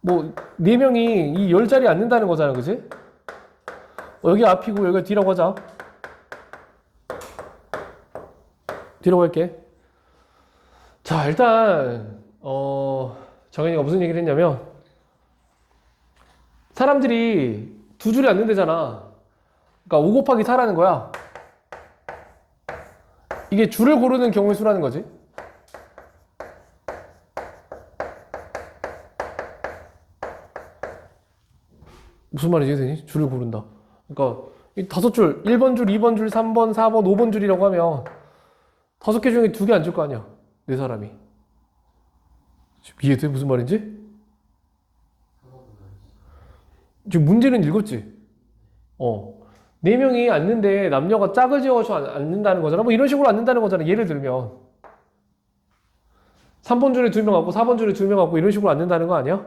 뭐, 네 명이 이 열 자리에 앉는다는 거잖아, 그지? 어, 여기 앞이고, 여기가 뒤라고 하자. 뒤라고 할게. 자, 일단, 어, 정현이가 무슨 얘기를 했냐면, 사람들이 두 줄이 앉는다잖아. 그러니까 5 곱하기 4라는 거야. 이게 줄을 고르는 경우의 수라는 거지. 무슨 말인지 이해되니? 줄을 고른다. 그러니까 이 다섯 줄, 1번 줄, 2번 줄, 3번, 4번, 5번 줄이라고 하면 다섯 개 중에 두개 앉을 거 아니야. 네 사람이. 이해돼? 무슨 말인지? 지금 문제는 읽었지? 어. 네 명이 앉는데 남녀가 짝을 지어서 앉- 앉는다는 거잖아. 뭐 이런 식으로 앉는다는 거잖아. 예를 들면. 3번 줄에 두 명 앉고 4번 줄에 두 명 앉고 이런 식으로 앉는다는 거 아니야?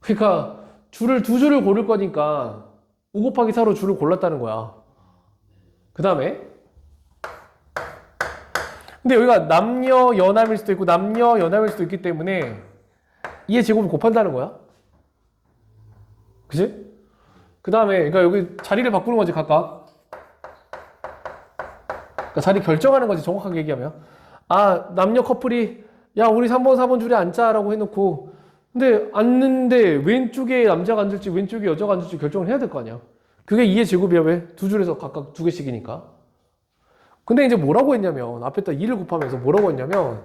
그러니까 줄을 두 줄을 고를 거니까 5 곱하기 4로 줄을 골랐다는 거야. 그 다음에 근데 여기가 남녀 연합일 수도 있고 남녀 연합일 수도 있기 때문에 2의 제곱을 곱한다는 거야. 그지? 그 다음에 그러니까 여기 자리를 바꾸는 거지 각각. 그러니까 자리 결정하는 거지 정확하게 얘기하면. 아 남녀 커플이 야 우리 3번 4번 줄에 앉자라고 해놓고 근데 앉는데 왼쪽에 남자가 앉을지 왼쪽에 여자가 앉을지 결정을 해야 될 거 아니야. 그게 2의 제곱이야 왜? 두 줄에서 각각 두 개씩이니까. 근데 이제 뭐라고 했냐면 앞에다 2를 곱하면서 뭐라고 했냐면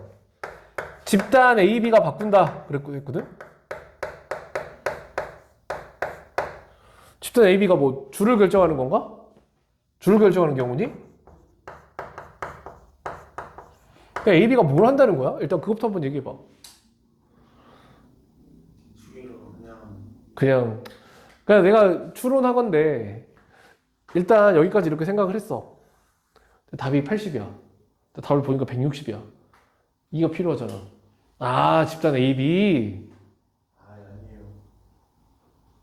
집단 A, B가 바꾼다 그랬거든. 집단 A, B가 뭐 줄을 결정하는 건가? 줄을 결정하는 경우니? 그러니까 A, B가 뭘 한다는 거야? 일단 그것부터 한번 얘기해봐. 주기로 그냥 그냥 그냥 내가 추론하건데 일단 여기까지 이렇게 생각을 했어. 답이 80이야. 답을 보니까 160이야. 이가 필요하잖아. 아 집단 A, B 아 아니에요.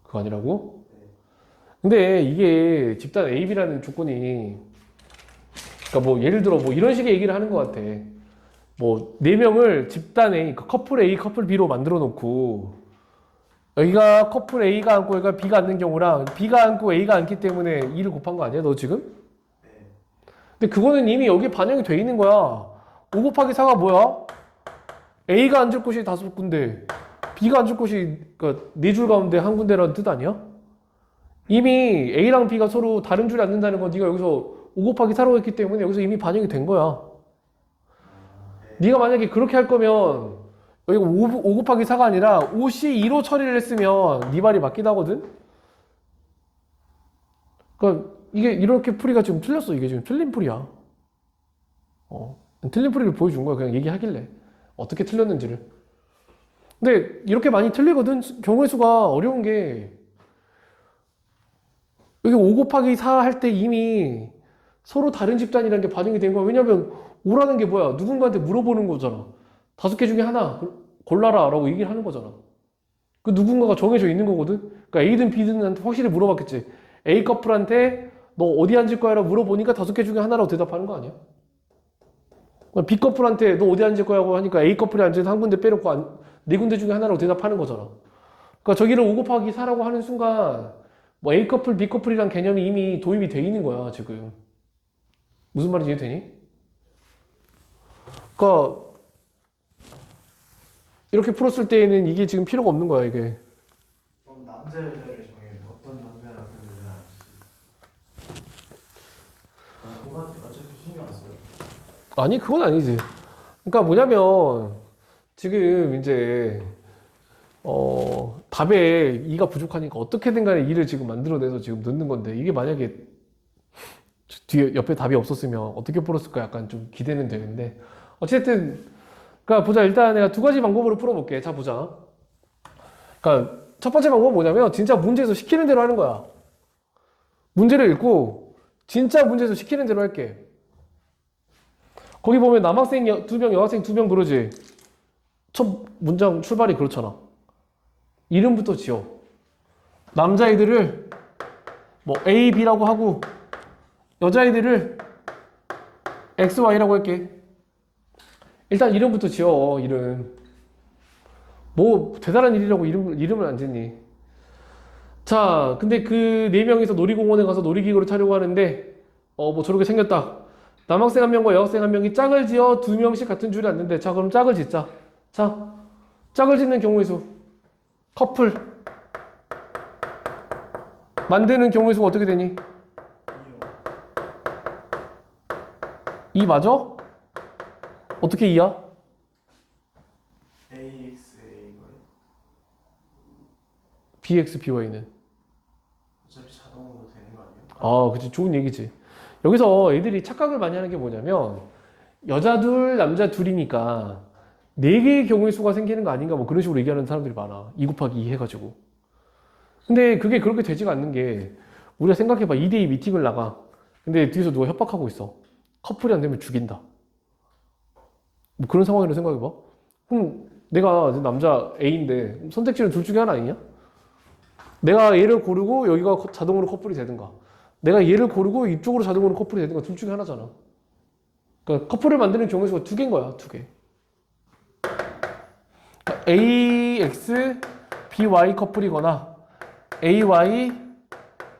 그거 아니라고? 네. 근데 이게 집단 A, B라는 조건이 그러니까 뭐 예를 들어 뭐 이런 식의 얘기를 하는 것 같아. 뭐 네 명을 집단 A, 그 커플 A, 커플 B로 만들어 놓고 여기가 커플 A가 앉고 여기가 B가 앉는 경우랑 B가 앉고 A가 앉기 때문에 2를 곱한 거 아니야? 너 지금? 네. 근데 그거는 이미 여기 반영이 돼 있는 거야. 5 곱하기 4가 뭐야? A가 앉을 곳이 다섯 군데, B가 앉을 곳이 그러니까 네 줄 가운데 한 군데라는 뜻 아니야? 이미 A랑 B가 서로 다른 줄에 앉는다는 건 네가 여기서 5 곱하기 4로 했기 때문에 여기서 이미 반영이 된 거야. 네가 만약에 그렇게 할 거면 여기가 5, 5 곱하기 4가 아니라 5시 2로 처리를 했으면 네 말이 맞긴 하거든? 그러니까 이게 이렇게 풀이가 지금 틀렸어. 이게 지금 틀린 풀이야. 어. 틀린 풀이를 보여준 거야. 그냥 얘기하길래. 어떻게 틀렸는지를. 근데 이렇게 많이 틀리거든? 경우의 수가 어려운 게 여기 5 곱하기 4 할 때 이미 서로 다른 집단이라는 게 반영이 된 거야. 왜냐면 5라는 게 뭐야? 누군가한테 물어보는 거잖아. 다섯 개 중에 하나 골라라 라고 얘기를 하는 거잖아. 그 누군가가 정해져 있는 거거든. 그러니까 A든 B든 확실히 물어봤겠지. A 커플한테 너 어디 앉을 거야? 라고 물어보니까 다섯 개 중에 하나라고 대답하는 거 아니야? 그러니까 B 커플한테 너 어디 앉을 거라고 하니까 A 커플이 앉은 한 군데 빼놓고 안- 네 군데 중에 하나라고 대답하는 거잖아. 그러니까 저기를 5 곱하기 4라고 하는 순간 뭐 A 커플, B 커플이란 개념이 이미 도입이 돼 있는 거야, 지금. 무슨 말인지 이해되니? 그러니까 이렇게 풀었을 때에는 이게 지금 필요가 없는 거야, 이게. 그럼 남자 여자를 정해요. 어떤 남자나 어떤 여자 아저씨. 그거한테 어차피 신경 안 써요. 아니, 그건 아니지. 그러니까 뭐냐면 지금 이제 어, 답에 2가 부족하니까 어떻게든 간에 2를 지금 만들어내서 지금 넣는 건데 이게 만약에 뒤에 옆에 답이 없었으면 어떻게 풀었을까 약간 좀 기대는 되는데 어쨌든 그러니까 보자 일단 내가 두 가지 방법으로 풀어볼게 자 보자 그러니까 첫 번째 방법은 뭐냐면 진짜 문제에서 시키는 대로 하는 거야 문제를 읽고 진짜 문제에서 시키는 대로 할게 거기 보면 남학생 두 명, 여학생 두 명 그러지. 첫 문장 출발이 그렇잖아. 이름부터 지어. 남자애들을 뭐 A, B라고 하고 여자애들을 X, Y라고 할게. 일단 이름부터 지어 이름. 뭐 대단한 일이라고 이름 이름을 안 짓니? 자, 근데 그 네 명이서 놀이공원에 가서 놀이기구를 타려고 하는데 어 뭐 저렇게 생겼다. 남학생 한 명과 여학생 한 명이 짝을 지어 두 명씩 같은 줄에 앉는데 자 그럼 짝을 짓자. 자, 짝을 짓는 경우의 수 커플 만드는 경우의 수가 어떻게 되니? 2 맞아? 어떻게 2야? AXA 거예요. BX, BY는 어차피 자동으로 되는 거 아니에요? 아, 그치. 좋은 얘기지. 여기서 애들이 착각을 많이 하는 게 뭐냐면, 여자 둘, 남자 둘이니까, 네 개의 경우의 수가 생기는 거 아닌가, 뭐 그런 식으로 얘기하는 사람들이 많아. 2 곱하기 2 해가지고. 근데 그게 그렇게 되지가 않는 게, 우리가 생각해봐. 2대2 미팅을 나가. 근데 뒤에서 누가 협박하고 있어. 커플이 안 되면 죽인다. 뭐 그런 상황이라고 생각해봐. 그럼 내가 남자 A인데, 선택지는 둘 중에 하나 아니냐? 내가 얘를 고르고 여기가 커- 자동으로 커플이 되든가. 내가 얘를 고르고 이쪽으로 자동으로 커플이 되든가 둘 중에 하나잖아. 그러니까 커플을 만드는 경우의 수가 두 개인 거야 두 개. 그러니까 AX, BY 커플이거나 AY,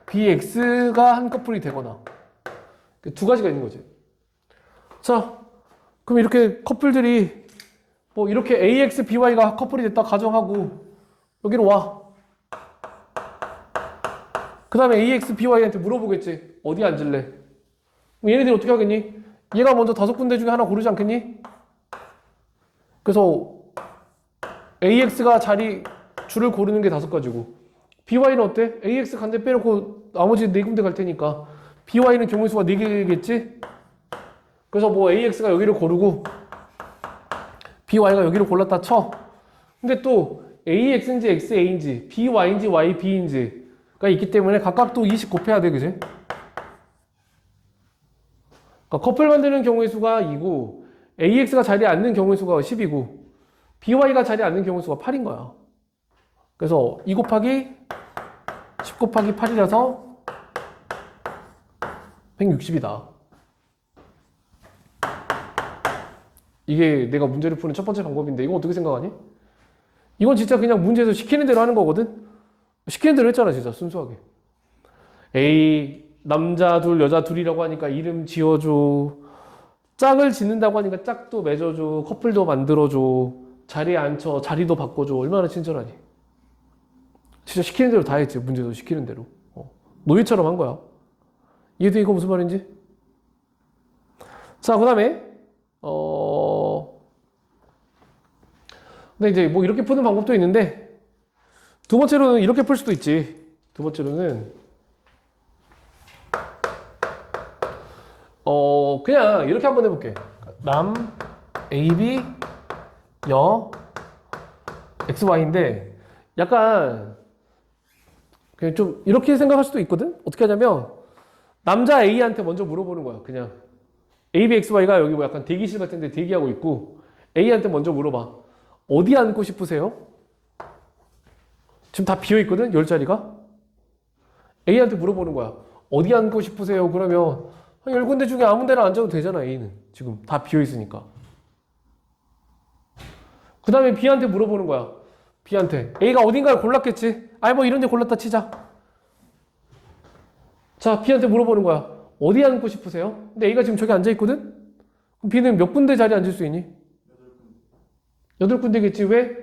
BX가 한 커플이 되거나. 그두 가지가 있는 거지. 자 그럼 이렇게 커플들이 뭐 이렇게 AX, BY가 커플이 됐다 가정하고 여기로 와 그 다음에 AX, BY한테 물어보겠지. 어디 앉을래? 그럼 얘네들이 어떻게 하겠니? 얘가 먼저 다섯 군데 중에 하나 고르지 않겠니? 그래서 AX가 자리, 줄을 고르는 게 다섯 가지고 BY는 어때? AX 간데 빼놓고 나머지 네 군데 갈 테니까 BY는 경우의 수가 네 개겠지? 그래서 뭐 AX가 여기를 고르고 BY가 여기를 골랐다 쳐. 근데 또 AX인지 XA인지 BY인지 YB인지 가 있기 때문에 각각 또 20 곱해야 돼, 그지? 그러니까 커플 만드는 경우의 수가 2고, AX가 자리에 앉는 경우의 수가 10이고, BY가 자리에 앉는 경우의 수가 8인 거야. 그래서 2 곱하기 10 곱하기 8이라서 160이다. 이게 내가 문제를 푸는 첫 번째 방법인데, 이거 어떻게 생각하니? 이건 진짜 그냥 문제에서 시키는 대로 하는 거거든? 시키는 대로 했잖아 진짜 순수하게. 에이 남자 둘 여자 둘이라고 하니까 이름 지어줘. 짝을 짓는다고 하니까 짝도 맺어줘. 커플도 만들어줘. 자리에 앉혀 자리도 바꿔줘. 얼마나 친절하니? 진짜 시키는 대로 다 했지 문제도 시키는 대로. 어. 노예처럼 한 거야. 이해돼 이거 무슨 말인지? 자그 다음에 어 근데 이제 뭐 이렇게 푸는 방법도 있는데 두 번째로는 이렇게 풀 수도 있지. 두 번째로는 어 그냥 이렇게 한번 해볼게. 남 A B 여 X Y인데 약간 그냥 좀 이렇게 생각할 수도 있거든. 어떻게 하냐면 남자 A한테 먼저 물어보는 거야. 그냥 A B X Y가 여기 뭐 약간 대기실 같은데 대기하고 있고 A한테 먼저 물어봐. 어디 앉고 싶으세요? 지금 다 비어 있거든 열 자리가? A한테 물어보는 거야. 어디 앉고 싶으세요? 그러면 한열 군데 중에 아무 데나 앉아도 되잖아 A는. 지금 다 비어 있으니까. 그 다음에 B한테 물어보는 거야. B한테. A가 어딘가를 골랐겠지? 아이 뭐 이런 데 골랐다 치자. 자 B한테 물어보는 거야. 어디 앉고 싶으세요? 근데 A가 지금 저기 앉아 있거든? 그럼 B는 몇 군데 자리에 앉을 수 있니 여덟 군데겠지 왜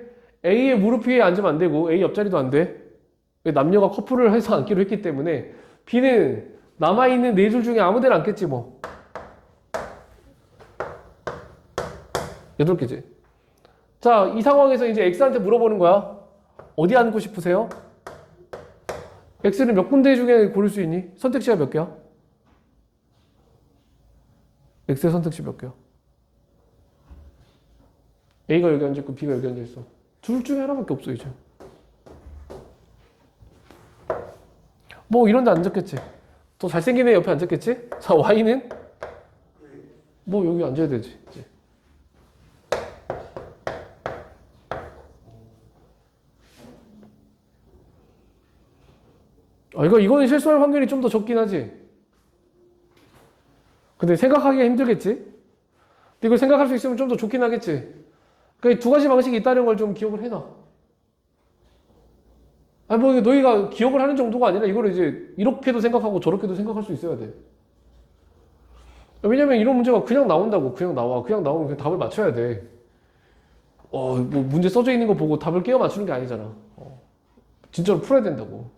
A의 무릎 위에 앉으면 안 되고 A 옆자리도 안 돼. 왜 남녀가 커플을 해서 앉기로 했기 때문에 B는 남아있는 네 줄 중에 아무 데나 앉겠지 뭐. 여덟 개지. 자, 이 상황에서 이제 X한테 물어보는 거야. 어디 앉고 싶으세요? X는 몇 군데 중에 고를 수 있니? 선택지가 몇 개야? X의 선택지 몇 개야? A가 여기 앉아있고 B가 여기 앉아있어. 둘 중에 하나밖에 없어 이제. 뭐 이런 데 앉았겠지. 더 잘생긴 애 옆에 앉았겠지. 자 Y는 뭐 여기 앉아야 되지. 이제. 아 이거 이거는 실수할 확률이 좀 더 적긴 하지. 근데 생각하기가 힘들겠지. 이걸 생각할 수 있으면 좀 더 좋긴 하겠지. 그러니까 이두 가지 방식이 있다는 걸 좀 기억을 해놔. 아니 뭐 너희가 기억을 하는 정도가 아니라 이거를 이제 이렇게도 생각하고 저렇게도 생각할 수 있어야 돼. 왜냐면 이런 문제가 그냥 나온다고 그냥 나와 그냥 나오면 그냥 답을 맞춰야 돼. 어, 뭐 문제 써져 있는 거 보고 답을 깨워 맞추는 게 아니잖아. 어, 진짜로 풀어야 된다고.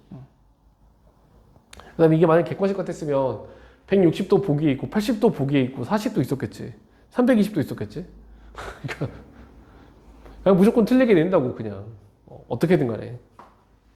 그 다음에 이게 만약 객관식 같았으면 160도 보기에 있고 80도 보기에 있고 40도 있었겠지. 320도 있었겠지. 그러니까 그냥 무조건 틀리게 낸다고 그냥 어, 어떻게든 간에.